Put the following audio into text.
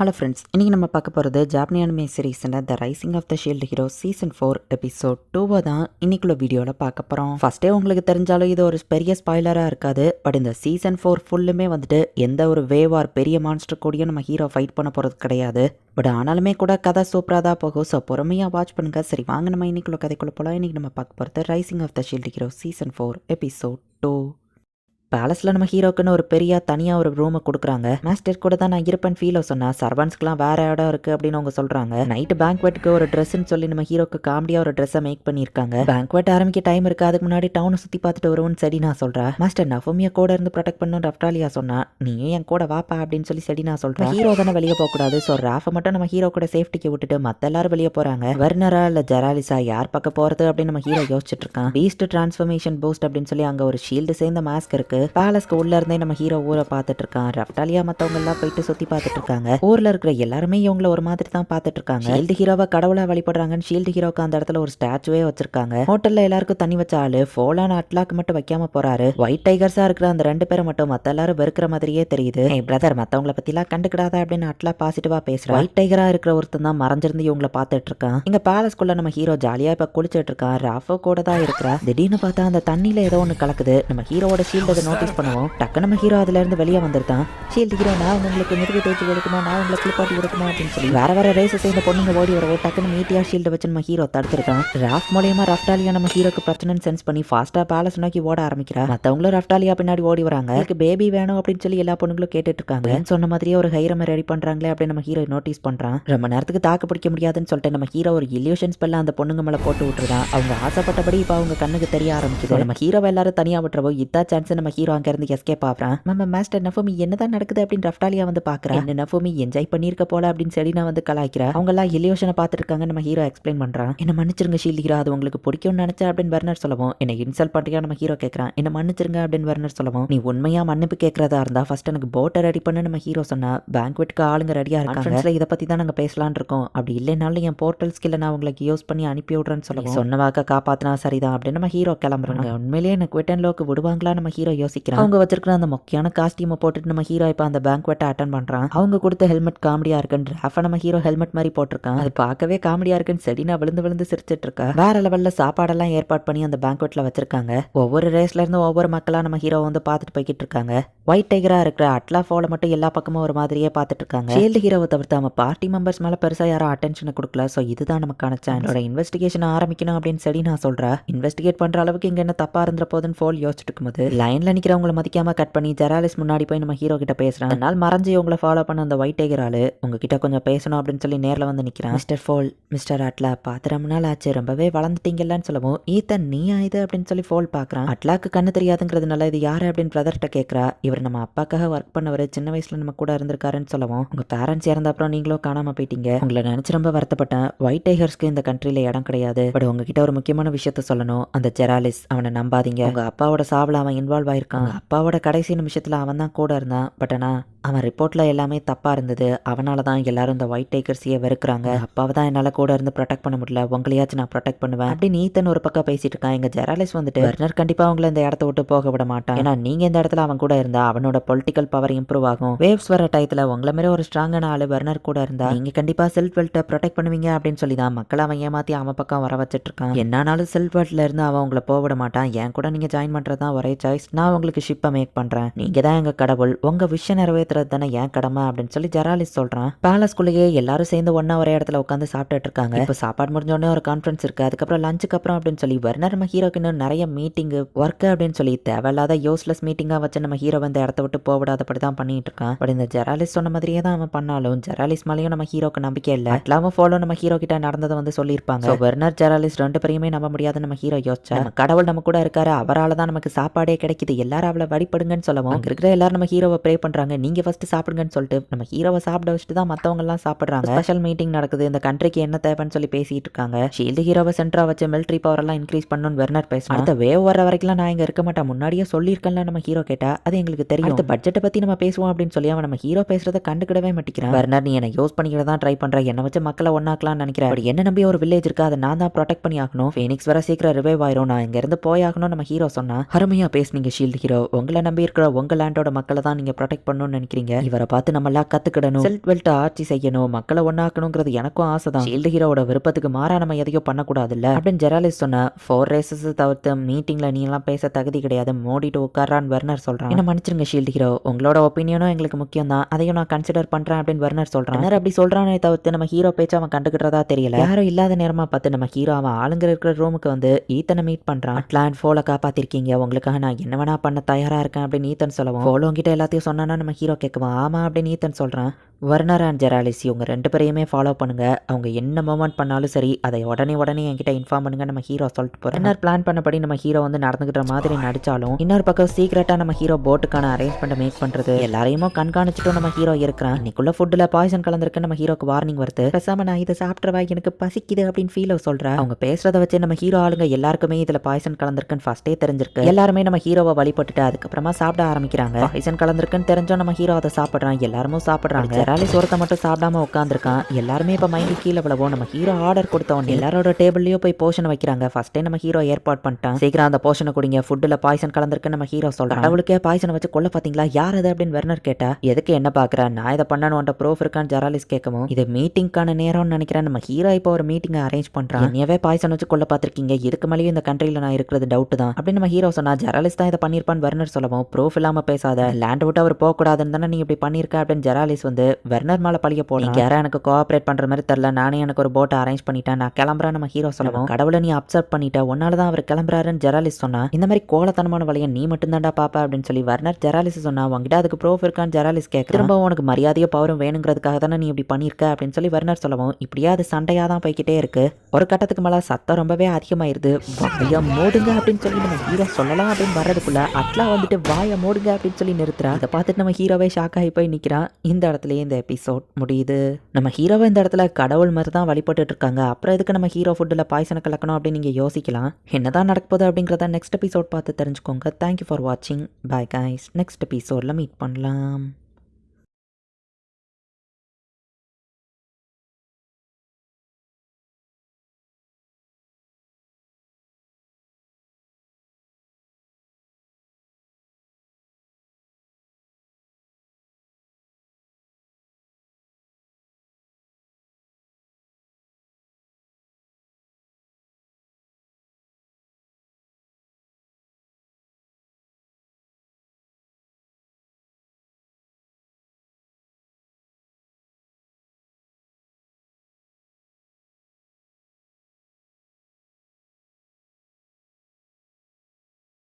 Hello friends இன்றைக்கி நம்ம பார்க்க போகிறது ஜாப்பனி அனிமே சீரீஸில் the rising of the shield hero season four episode டூவை தான் இன்னைக்குள்ள வீடியோவில் பார்க்க போகிறோம் ஃபஸ்ட்டே உங்களுக்கு தெரிஞ்சாலும் இது ஒரு பெரிய ஸ்பாய்லராக இருக்காது. பட் இந்த சீசன் ஃபோர் ஃபுல்லுமே வந்துட்டு எந்த ஒரு வேவார் பெரிய மான்ஸ்டர் கூடயும் நம்ம ஹீரோ ஃபைட் பண்ண போகிறது கிடையாது. பட் ஆனாலுமே கூட கதை சூப்பராக தான் போகும். ஸோ பொறுமையாக வாட்ச் பண்ணுங்க. சரி வாங்க நம்ம இன்னைக்குள்ள கதைக்குள்ள போகலாம் இன்றைக்கி நம்ம பார்க்க போகிறது rising of the shield hero season four episode two பேலஸில் நம்ம ஹீரோக்குன்னு ஒரு பெரிய தனியாக ஒரு ரூமை கொடுக்குறாங்க. மாஸ்டர் கூட தான் நான் இருப்பேன் ஃபீலோ சொன்னேன் சர்வன்ஸ்க்குலாம் வேற இடம் இருக்குது அப்படின்னு அவங்க சொல்கிறாங்க நைட்டு பேங்க்வெட்டுக்கு ஒரு ட்ரெஸ்ன்னு சொல்லி நம்ம ஹீரோக்கு காமெடியாக ஒரு ட்ரெஸ்ஸை மேக் பண்ணியிருக்காங்க. பேங்க்வெட் ஆரம்பிக்க டைம் இருக்கு. அதுக்கு முன்னாடி டவுனை சுற்றி பார்த்துட்டு வருவோம்னு சரி நான் சொல்கிறேன் மாஸ்டர் நஃபோமியா கூட இருந்து ப்ரொடெக்ட் பண்ணும் ரஃப்டாலியா சொன்னா நீ என் கூட வாப்பா அப்படின்னு சொல்லி சரி நான் சொல்கிறேன் ஹீரோ தானே வெளியே போகக்கூடாது ஸோ ராஃபை மட்டும் நம்ம ஹீரோ கூட சேஃப்டிக்கு விட்டுட்டு மற்ற எல்லாரும் வெளியே போகிறாங்க வர்னரா இல்லை ஜெராலிசா யார் பக்கம் போகிறது அப்படின்னு நம்ம ஹீரோ யோசிச்சுட்டு இருக்கான். பீஸ்ட் டிரான்ஸ்ஃபர்மேஷன் பூஸ்ட் அப்படின்னு சொல்லி அங்கே ஒரு ஷீல்டு சேர்ந்த மாஸ்க் இருக்கு. பேலஸ்க்கு உள்ள இருந்தே நம்ம ஹீரோ ஊரை பார்த்துட்டு இருக்கான் ரஃப்டாலியா மத்தவங்க எல்லாம் போயிட்டு சுத்தி பார்த்துட்டு இருக்காங்க ஊர்ல இருக்கிற எல்லாருமே இவங்கள ஒரு மாதிரி தான் பார்த்துட்டு இருக்காங்க ஷீல்டு ஹீரோவை கடவுளா வழிபடுறாங்கன்னு ஷீல்டு ஹீரோக்கு அந்த இடத்துல ஒரு ஸ்டாச்சுவே வச்சிருக்காங்க. ஹோட்டல்ல எல்லாருக்கும் தண்ணி வச்ச ஆளு ஃபோலான அட்லாக்கு மட்டும் வைக்காம போறாரு. ஒயிட் டைகர்ஸா இருக்கிற அந்த ரெண்டு பேரை மட்டும் மத்த எல்லாரும் வெறுக்கிற மாதிரியே தெரியுது. ஏய் பிரதர் மத்தவங்கள பத்தி எல்லாம் கண்டுக்கிடாத அப்படின்னு அட்லா பாசிட்டிவா பேசுறான் ஒயிட் டைகரா இருக்கிற ஒருத்தன் தான் மறைஞ்சிருந்து இவங்கள பார்த்துட்டு இருக்கான் இங்க பேலஸ்குள்ள நம்ம ஹீரோ ஜாலியா இப்ப குளிச்சிட்டு இருக்கான் ராஃபோ கூட தான் இருக்கிறா திடீர்னு பார்த்தா அந்த தண்ணியில ஏதோ ஒன்று கலக்குது. நம்ம ஹீரோவோட ஷீல்டு நோட்டீஸ் பண்ணுவோம். டக்கு நம்ம ஹீரோ அதுல இருந்து வெளியே வந்திருக்கான். ஷீல்டு ஹீரோ நான் உங்களுக்கு முதுகு தேய்ச்சி கொடுக்குமா நான் உங்களுக்கு குளிப்பாட்டி கொடுக்குமா அப்படின்னு சொல்லி வேற வேற ரேஸ் இந்த பொண்ணுங்க ஓடி வரவோ. டக்குன்னு மீட்டியா ஷீல்டு வச்சு நம்ம ஹீரோ தடுத்துருக்கான். ராஃப் மூலியமா ரஃப்டாலியா நம்ம ஹீரோக்கு பிரச்சனைன்னு சென்ஸ் பண்ணி ஃபாஸ்டா பேலஸ் நோக்கி ஓட ஆரம்பிக்கிறா. மத்தவங்களும் ரஃப்டாலியா பின்னாடி ஓடி வராங்க. எனக்கு பேபி வேணும் அப்படின்னு சொல்லி எல்லா பொண்ணுங்களும் கேட்டுட்டு இருக்காங்க. சொன்ன மாதிரியே ஒரு ஹைரமை ரெடி பண்றாங்களே அப்படின்னு நம்ம ஹீரோ நோட்டீஸ் பண்றான். ரொம்ப நேரத்துக்கு தாக்கு பிடிக்க முடியாதுன்னு சொல்லிட்டு நம்ம ஹீரோ ஒரு இல்யூஷன் ஸ்பெல்ல அந்த பொண்ணுங்க மேல போட்டு விட்டுருதான். அவங்க ஆசைப்பட்டபடி இப்போ அவங்க கண்ணுக்கு தெரிய ஆரம்பிக்குது. நம்ம ஹீரோ எல்லாரும் தனியா விட்டுறவோ இதா சான்ஸ் நம்ம ஹீரோ அங்க இருந்து எஸ்கேப் ஆகிறான். நம்ம மாஸ்டர் நஃபோமி என்னதான் நடக்குது? அப்படின்னு ரஃப்டாலியா வந்து பாக்குறா. என்ன நஃபோமி என்ஜாய் பண்ணிருக்க போல அப்படின்னு செடினா வந்து கலாய்க்கிறா. அவங்க எல்லாம் இலியோஷனை பார்த்துட்டு இருக்காங்க நம்ம ஹீரோ எக்ஸ்பிளைன் பண்றான். என்ன மன்னிச்சிருங்க ஷீல் ஹீரோ அது உங்களுக்கு பிடிக்கும்னு நினைச்சா அப்படின்னு வர்னர் சொல்லவும். என்ன இன்சல்ட் பண்றியா? நம்ம ஹீரோ கேட்கறான் என்ன மன்னிச்சிருங்க அப்படின்னு வர்னர் சொல்லவும். நீ உண்மையா மன்னிப்பு கேட்கறதா இருந்தா ஃபர்ஸ்ட் எனக்கு போட்டை ரெடி பண்ண நம்ம ஹீரோ சொன்னா. பேங்க்வெட்டுக்கு ஆளுங்க ரெடியா இருக்காங்க. இதை பத்தி தான் நாங்க பேசலாம்னு இருக்கோம். அப்படி இல்லைனாலும் என் போர்ட்டல் ஸ்கில்ல நான் உங்களுக்கு யூஸ் பண்ணி அனுப்பி விடுறேன்னு சொல்லவும். சொன்ன வாக்க காப்பாத்தினா சரிதான் அப்படின்னு நம்ம ஹீரோ கிளம்புறாங்க உண்மையிலேயே எனக்கு குவிட்டன் லோக்கு விடுவாங்களா நம்ம ஹீரோ யோசிக்கிறான். அவங்க வச்சிருக்கிற அந்த முக்கியமான காஸ்டியூமை போட்டுட்டு நம்ம ஹீரோ இப்போ அந்த பேங்க்வெட்டை அட்டன் பண்றான். அவங்க கொடுத்த ஹெல்மெட் காமெடியா இருக்குன்ற நம்ம ஹீரோ ஹெல்மெட் மாதிரி போட்டிருக்கான். அது பார்க்கவே காமெடியா இருக்குன்னு செடினா விழுந்து விழுந்து சிரிச்சிட்டு இருக்கா. வேற லெவல்ல சாப்பாடெல்லாம் ஏற்பாடு பண்ணி அந்த பேங்க்வெட்ல வச்சிருக்காங்க. ஒவ்வொரு ரேஸ்ல இருந்து ஒவ்வொரு மக்களா நம்ம ஹீரோ வந்து பார்த்துட்டு போய்கிட்டு இருக்காங்க. ஒயிட் டைகரா இருக்கிற அட்லா ஃபோல மட்டும் எல்லா பக்கமும் ஒரு மாதிரியே பார்த்துட்டு இருக்காங்க. ஷீல்டு ஹீரோவை தவிர்த்து அவன் பார்ட்டி மெம்பர்ஸ் மேல பெருசா யாரும் அட்டென்ஷனை கொடுக்கல. ஸோ இதுதான் நமக்கான சான்ஸ் இன்வெஸ்டிகேஷன் ஆரம்பிக்கணும் அப்படின்னு சொல்லி நான் சொல்றேன் இன்வெஸ்டிகேட் பண்ற அளவுக்கு இங்க என்ன தப்பா இருந்த போதுன்னு ஃபோல் யோசிச்சுட்டு இருக்கும்போது லைன்ல நிக்கிறவங்கள மதிக்காம கட் பண்ணி ஜெராலிஸ் முன்னாடி போய் நம்ம ஹீரோ கிட்ட பேசுறேன் அதனால மறைஞ்சு உங்களை ஃபாலோ பண்ண அந்த ஒயிட் டைகர் ஆளு உங்ககிட்ட கொஞ்சம் பேசணும் அப்படின்னு சொல்லி நேரில் வந்து நிற்கிறான் மிஸ்டர் ஃபோல் மிஸ்டர் அட்லா பார்த்து ரொம்ப நாள் ஆச்சு. ரொம்பவே வளர்ந்துட்டீங்கல்லன்னு சொல்லவும் ஈத்தன் நீ ஆயுது அப்படின்னு சொல்லி ஃபோல் பார்க்குறான். அட்லாக்கு கண்ணு தெரியாதுங்கிறதுனால இது யாரு? அப்படின்னு பிரதர்கிட்ட கேட்குறா இவர் நம்ம அப்பாக்காக ஒர்க் பண்ணவர். சின்ன வயசுல நம்ம கூட இருந்திருக்காருன்னு சொல்லவும் உங்க பேரண்ட்ஸ் இறந்த அப்புறம் நீங்களும் காணாம போயிட்டீங்க. உங்களை நினைச்சு ரொம்ப வருத்தப்பட்டேன். ஒயிட் டைகர்ஸ்க்கு இந்த கண்ட்ரில இடம் கிடையாது. பட் உங்ககிட்ட ஒரு முக்கியமான விஷயத்த சொல்லணும். அந்த ஜெராலிஸ் அவனை நம்பாதீங்க. உங்க அப்பாவோட சாவுல அவன் இன்வால்வ் ஆயிருக்கு உங்க அப்பாவோட கடைசி நிமிஷத்துல அவன் தான் கூட இருந்தான். பட் ஆனா அவன் ரிப்போர்ட்ல எல்லாமே தப்பா இருந்தது. அவனால தான் எல்லாரும் இந்த ஒயிட் டைகர்ஸையே வெறுக்கிறாங்க. அப்பாவை தான் என்னால கூட இருந்து ப்ரொடெக்ட் பண்ண முடியல. உங்களையாச்சும் நான் ப்ரொடெக்ட் பண்ணுவேன். அப்படி நீத்தன் ஒரு பக்கம் பேசிட்டு இருக்கான். எங்க ஜெராலிஸ் வந்துட்டு வர்னர் கண்டிப்பா அவங்கள இந்த இடத்த விட்டு போக விட மாட்டான். ஏன்னா நீங்க இந்த இடத்துல அவன் கூட இருந்தா அவனோட பொலிட்டிக்கல் பவர் இம்ப்ரூவ் ஆகும். வேவ்ஸ் வர டயத்துல உங்களை மாதிரி ஒரு ஸ்ட்ராங்கான ஆளு வர்னர் கூட இருந்தா நீங்க கண்டிப்பா செல்ஃப் வெல்ட்டை ப்ரொடெக்ட் பண்ணுவீங்க அப்படின்னு சொல்லி தான் மக்கள் அவன் ஏமாத்தி அவன் பக்கம் வர வச்சிட்டு இருக்கான். என்னானாலும் செல்ஃப் வெல்ட்ல இருந்து அவன் உங்களை போக விட மாட்டான். என் கூட நீங்க ஜாயின் பண்றது தான் ஒரே சாய்ஸ் நான் உங்களுக்கு ஷிப்பை மேக் பண்றேன். நீங்க தான் எங்க கடவுள். உங்க விஷயம் நிறைவேற்றுறது தானே என் கடமை அப்படின்னு சொல்லி ஜெராலிஸ் சொல்றான். பேலஸ்குள்ளேயே எல்லாரும் சேர்ந்து ஒண்ணா ஒரே இடத்துல உட்காந்து சாப்பிட்டுட்டு இருக்காங்க. இப்போ சாப்பாடு முடிஞ்ச உடனே ஒரு கான்ஃபரன்ஸ் இருக்கு. அதுக்கப்புறம் லஞ்சுக்கு அப்புறம் அப்படின்னு சொல்லி வர்னர் நம்ம ஹீரோக்கு இன்னும் நிறைய மீட்டிங் ஒர்க் அப்படின்னு சொல்லி தேவையில்லாத யூஸ்லெஸ் மீட்டிங்கா வச்சு நம்ம ஹீரோ வந்து இடத்த விட்டு போவிடாதபடி தான் பண்ணிட்டு இருக்கான். பட் இந்த ஜெராலிஸ் சொன்ன மாதிரியே தான் அவன் பண்ணாலும் ஜெராலிஸ் மேலேயும் நம்ம ஹீரோக்கு நம்பிக்கை இல்லை. அட்லாவும் ஃபாலோ நம்ம ஹீரோ கிட்ட நடந்ததை வந்து சொல்லியிருப்பாங்க. வெர்னர் ஜெராலிஸ் ரெண்டு பேரையுமே நம்ப முடியாதுன்னு நம்ம ஹீரோ யோசிச்சா கடவுள் நம்ம கூட இருக்காரு. அவரால தான் நமக்கு சாப்பாடே கிடைக்குது. எல்லாரும் அவளை வழிபடுங்கன்னு சொல்லவும் அங்க இருக்கிற எல்லாரும் நம்ம ஹீரோவை ப்ரே பண்றாங்க. நீங்க ஃபர்ஸ்ட் சாப்பிடுங்கன்னு சொல்லிட்டு நம்ம ஹீரோவை சாப்பிட வச்சுட்டு தான் மத்தவங்க எல்லாம் சாப்பிடுறாங்க. ஸ்பெஷல் மீட்டிங் நடக்குது. இந்த கண்ட்ரிக்கு என்ன தேவைன்னு சொல்லி பேசிட்டு இருக்காங்க. ஷீல்டு ஹீரோவை சென்டரா வச்சு மிலிட்ரி பவர் எல்லாம் இன்க்ரீஸ் பண்ணணும்னு வெர்னர் பேசுறான். அடுத்த வேவ் வர வரைக்கும் நான் இங்க இருக்க மாட்டேன். முன்னாடியே சொல்லியிருக்கேன்ல நம்ம ஹீரோ கேட்டா அது எங்களுக்கு தெரியும். அடுத்த பட்ஜெட்டை பத்தி நம்ம பேசுவோம் அப்படின்னு சொல்லி அவன் நம்ம ஹீரோ பேசுறத கண்டுக்கிடவே மாட்டேங்கிறான். வெர்னர் நீ என்ன யூஸ் பண்ணிக்கிட தான் ட்ரை பண்ற. என்ன வச்சு மக்களை ஒன்னாக்கலாம்னு நினைக்கிறேன் அப்படி என்ன நம்பி ஒரு வில்லேஜ் இருக்கு? அதை நான் தான் ப்ரொடெக்ட் பண்ணி ஆகணும். ஃபீனிக்ஸ் வர சீக்கிரம் ரிவைவ் ஆயிரும். நான் இங்க இருந்து போயாகணும் நம்ம ஹீரோ சொன்னா அருமையா பேசுனீங்க ஷீல்டு ஷீல்டு ஹீரோ உங்களை நம்பி இருக்கிற உங்க லேண்டோட மக்களை தான் நீங்க ப்ரொடெக்ட் பண்ணணும்னு நினைக்கிறீங்க. இவரை பார்த்து நம்ம எல்லாம் கத்துக்கிடணும். செல்ஃப் வெல்ட் ஆட்சி செய்யணும். மக்களை ஒன்னாக்கணுங்கிறது எனக்கும் ஆசை தான் ஷீல்டு ஹீரோட விருப்பத்துக்கு மாறா நம்ம எதையும் பண்ணக்கூடாது இல்ல அப்படின்னு ஜெராலிஸ் சொன்ன ஃபோர் ரேசஸ் தவிர்த்து மீட்டிங்ல நீ எல்லாம் பேச தகுதி கிடையாது. மோடிட்டு உட்காரான்னு வெர்னர் சொல்றான். என்ன மன்னிச்சிருங்க ஷீல்டு ஹீரோ உங்களோட ஒப்பீனியனும் எங்களுக்கு முக்கியம் தான் அதையும் நான் கன்சிடர் பண்றேன் அப்படின்னு வெர்னர் சொல்றான். வெர்னர் அப்படி சொல்றானே தவிர்த்து நம்ம ஹீரோ பேச்சு அவன் கண்டுக்கிட்டதா தெரியல. யாரும் இல்லாத நேரமா பார்த்து நம்ம ஹீரோ அவன் ஆளுங்க இருக்கிற ரூமுக்கு வந்து ஈத்தனை மீட் பண்றான். பிளான் ஃபோல காப்பாத்திருக்கீங்க. உங்களுக்காக நான் என்ன வேணா பண்ண தயாரா இருக்கேன் அப்படின்னு ஈத்தன் சொல்லவும். ஃபோலோ கிட்ட எல்லாத்தையும் சொன்னானா நம்ம ஹீரோ கேட்குவான் ஆமா அப்படின்னு ஈத்தன் சொல்றான். வர்னர் அண்ட் ஜெராலிஸ் இவங்க ரெண்டு பேரையுமே ஃபாலோ பண்ணுங்க. அவங்க என்ன மூமெண்ட் பண்ணாலும் சரி அதை உடனே உடனே என்கிட்ட இன்ஃபார்ம் பண்ணுங்க. நம்ம ஹீரோ சொல்லிட்டு போறோம் என்ன பிளான் பண்ணபடி நம்ம ஹீரோ வந்து நடந்துக்கிற மாதிரி நடிச்சாலும் இன்னொரு பக்கம் சீக்கிரட்டா நம்ம ஹீரோ போட்டுக்கான அரேஞ்ச்மெண்ட் மேக் பண்றது எல்லாரையுமே கண்காணிச்சுட்டும் நம்ம ஹீரோ இருக்கிறான். இன்னைக்குள்ள ஃபுட்ல பாய்சன் கலந்துருக்கு நம்ம ஹீரோக்கு வார்னிங் வருது. பேசாம நான் இதை சாப்பிட்றவா எனக்கு பசிக்குது அப்படின்னு ஃபீல் சொல்றேன் அவங்க பேசுறத வச்சு நம்ம ஹீரோ ஆளுங்க எல்லாருக்குமே இதுல பாய்சன் கலந்துருக்குன்னு ஃபர்ஸ்டே தெரிஞ்சிருக்கு. எல்லாருமே நம்ம ஹீரோவை வழிபட்டுட்டு அதுக்கப்புறமா சாப்பிட ஆரம்பிக்கிறாங்க. பாய்சன் கலந்துருக்குன்னு தெரிஞ்சோம் நம்ம ஹீரோ அதை சாப்பிடுறான். எல்லாருமே சாப்பிடுறாங்க. ஜெராலிஸ் ஒருத்த மட்டும் சாப்பிடாம உட்காந்துருக்கான் எல்லாருமே இப்போ மைண்டு கீழே விழவும். நம்ம ஹீரோ ஆர்டர் கொடுத்த உடனே எல்லாரோட டேபிள்லயும் போய் போஷன் வைக்கிறாங்க. ஃபர்ஸ்டே நம்ம ஹீரோ ஏற்பாடு பண்ணிட்டான். சீக்கிரம் அந்த போஷனை குடிங்க. ஃபுட்டில் பாய்சன் கலந்துருக்கு நம்ம ஹீரோ சொல்றான். அவளுக்கே பாய்சனை வச்சு கொல்ல பாத்தீங்களா? யார் அது அப்படின்னு வெர்னர் கேட்டா எதுக்கு என்ன பாக்குற? நான் இதை பண்ணணும். ப்ரூஃப் இருக்கான்னு ஜெராலிஸ் கேட்கவும் இது மீட்டிங்கான நேரம்னு நினைக்கிறேன். நம்ம ஹீரோ இப்போ ஒரு மீட்டிங்கை அரேஞ்ச் பண்றான். என்னையவே பாய்சன் வச்சு கொல்ல பார்த்திருக்கீங்க இதுக்கு மேலேயும் இந்த கண்ட்ரியில் நான் இருக்கிறது டவுட் தான். அப்படின்னு நம்ம ஹீரோ சொன்னா ஜெராலிஸ் தான் இதை பண்ணியிருப்பான்னு வெர்னர் சொல்லவும் ப்ரூஃப் இல்லாம பேசாத லேண்ட் விட்டு அவர் போகக்கூடாதுன்னு தானே நீ இப்படி பண்ணியிருக்க அப்படின்னு ஜெராலிஸ் வந்து வெர்னர் மேல பழிய போலாம் யாரும் எனக்கு கோஆப்ரேட் பண்ற மாதிரி தெரியல நானே எனக்கு ஒரு போட்டை அரேஞ்ச் பண்ணிட்டேன் நான் கிளம்புறேன் நம்ம ஹீரோ சொல்லவும். கடவுளை நீ அப்சர்வ் பண்ணிட்ட உன்னால தான் அவர் கிளம்புறாருன்னு ஜெராலிஸ் சொன்னா இந்த மாதிரி கோலத்தனமான வழியை நீ மட்டும் தான்டா பாப்பா அப்படின்னு சொல்லி வர்னர் ஜெராலிஸ் சொன்னா உங்ககிட்ட அதுக்கு ப்ரூஃப் இருக்கான்னு ஜெராலிஸ் கேட்க திரும்ப உனக்கு மரியாதையோ பவரும் வேணுங்கிறதுக்காக தானே நீ இப்படி பண்ணியிருக்க அப்படின்னு சொல்லி வர்னர் சொல்லவும் இப்படியே அது சண்டையா தான் போய்கிட்டே இருக்கு. ஒரு கட்டத்துக்கு மேல சத்தம் ரொம்பவே அதிகமாயிருது. மூடுங்க அப்படின்னு சொல்லி நம்ம ஹீரோ சொல்லலாம் அப்படின்னு வர்றதுக்குள்ள அட்லா வந்துட்டு வாய மூடுங்க அப்படின்னு சொல்லி நிறுத்துறா. அதை பார்த்துட்டு நம்ம ஹீரோவே ஷாக் ஆகி போய் நிற்கிறான் இந்த இடத்துலயே இந்த எபிசோட் முடியுது. நம்ம ஹீரோவை இந்த இடத்துல கடவுள் மாதிரி தான் வழிபட்டு இருக்காங்க. அப்புறம் எதுக்கு நம்ம ஹீரோ ஃபுட்டில் பாய்சனை கலக்கணும் அப்படின்னு நீங்கள் யோசிக்கலாம். என்னதான் நடக்க போகுது அப்படிங்கிறத நெக்ஸ்ட் எபிசோட் பார்த்து தெரிஞ்சுக்கோங்க. தேங்க்யூ ஃபார் வாட்சிங் பை கைஸ் நெக்ஸ்ட் எபிசோடில் மீட் பண்ணலாம்.